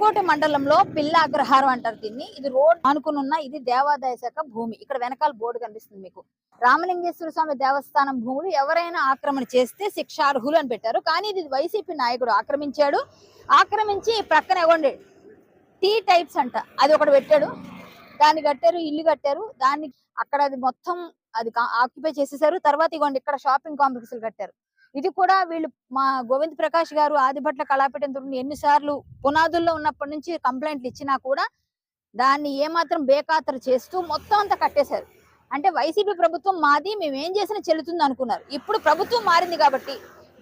పుదుకోట మండలంలో పిల్ల అగ్రహారం అంటారు దీన్ని. ఇది రోడ్ ఆనుకుని ఉన్న ఇది దేవాదాయ శాఖ భూమి. ఇక్కడ వెనకాల బోర్డు కనిపిస్తుంది మీకు. రామలింగేశ్వర స్వామి దేవస్థానం భూములు ఎవరైనా ఆక్రమణ చేస్తే శిక్షార్హులు అని పెట్టారు. కానీ ఇది వైసీపీ నాయకుడు ఆక్రమించాడు. ఆక్రమించి ప్రక్కన ఇవ్వండి టీ టైప్స్ అంట. అది ఒకటి పెట్టాడు. దాన్ని కట్టారు ఇల్లు కట్టారు. దాన్ని అక్కడ అది మొత్తం అది ఆక్యుపై చేసేసారు. తర్వాత ఇవ్వండి ఇక్కడ షాపింగ్ కాంప్లెక్స్ కట్టారు. ఇది కూడా వీళ్ళు మా గోవింద్ ప్రకాష్ గారు ఆదిభట్ల కళాపీఠం తరపున ఎన్నిసార్లు పునాదుల్లో ఉన్నప్పటి నుంచి కంప్లైంట్లు ఇచ్చినా కూడా దాన్ని ఏమాత్రం బేఖాతరు చేస్తూ మొత్తం అంతా కట్టేశారు. అంటే వైసీపీ ప్రభుత్వం మాది మేము ఏం చేసినా చెల్లుతుంది అనుకున్నారు. ఇప్పుడు ప్రభుత్వం మారింది కాబట్టి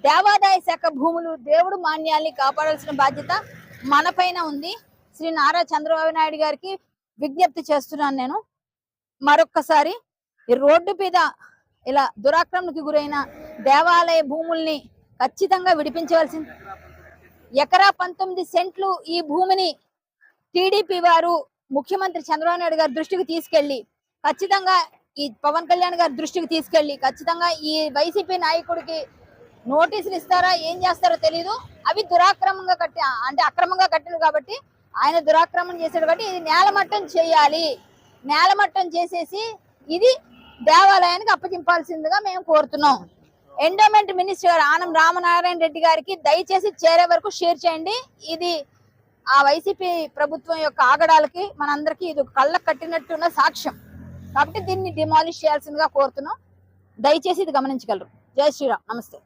దేవాదాయ శాఖ భూములు దేవుడు మాన్యాల్ని కాపాడాల్సిన బాధ్యత మన పైన ఉంది. శ్రీ నారా చంద్రబాబు నాయుడు గారికి విజ్ఞప్తి చేస్తున్నాను నేను. మరొక్కసారి రోడ్డు మీద ఇలా దురాక్రమణకు గురైన దేవాలయ భూముల్ని ఖచ్చితంగా విడిపించవలసింది. ఎకరా పంతొమ్మిది సెంట్లు ఈ భూమిని టీడీపీ వారు ముఖ్యమంత్రి చంద్రబాబు నాయుడు గారి దృష్టికి తీసుకెళ్ళి ఖచ్చితంగా ఈ పవన్ కళ్యాణ్ గారి దృష్టికి తీసుకెళ్ళి ఖచ్చితంగా ఈ వైసీపీ నాయకుడికి నోటీసులు ఇస్తారా ఏం చేస్తారో తెలీదు. అవి దురాక్రమంగా కట్టి అంటే అక్రమంగా కట్టినవి కాబట్టి ఆయన దురాక్రమం చేశాడు కాబట్టి ఇది నేలమట్టం చేయాలి. నేలమట్టం చేసేసి ఇది దేవాలయానికి అప్పగింపాల్సిందిగా మేము కోరుతున్నాం. ఎండోమెంట్ మినిస్టర్ గారు ఆనం రామనారాయణ రెడ్డి గారికి దయచేసి చేరే వరకు షేర్ చేయండి. ఇది ఆ వైసీపీ ప్రభుత్వం యొక్క ఆగడాలకి మనందరికీ ఇది ఒక కళ్ళకు కట్టినట్టున్న సాక్ష్యం. కాబట్టి దీన్ని డిమాలిష్ చేయాల్సిందిగా కోరుతున్నాం. దయచేసి ఇది గమనించగలరు. జై శ్రీరామ్. నమస్తే.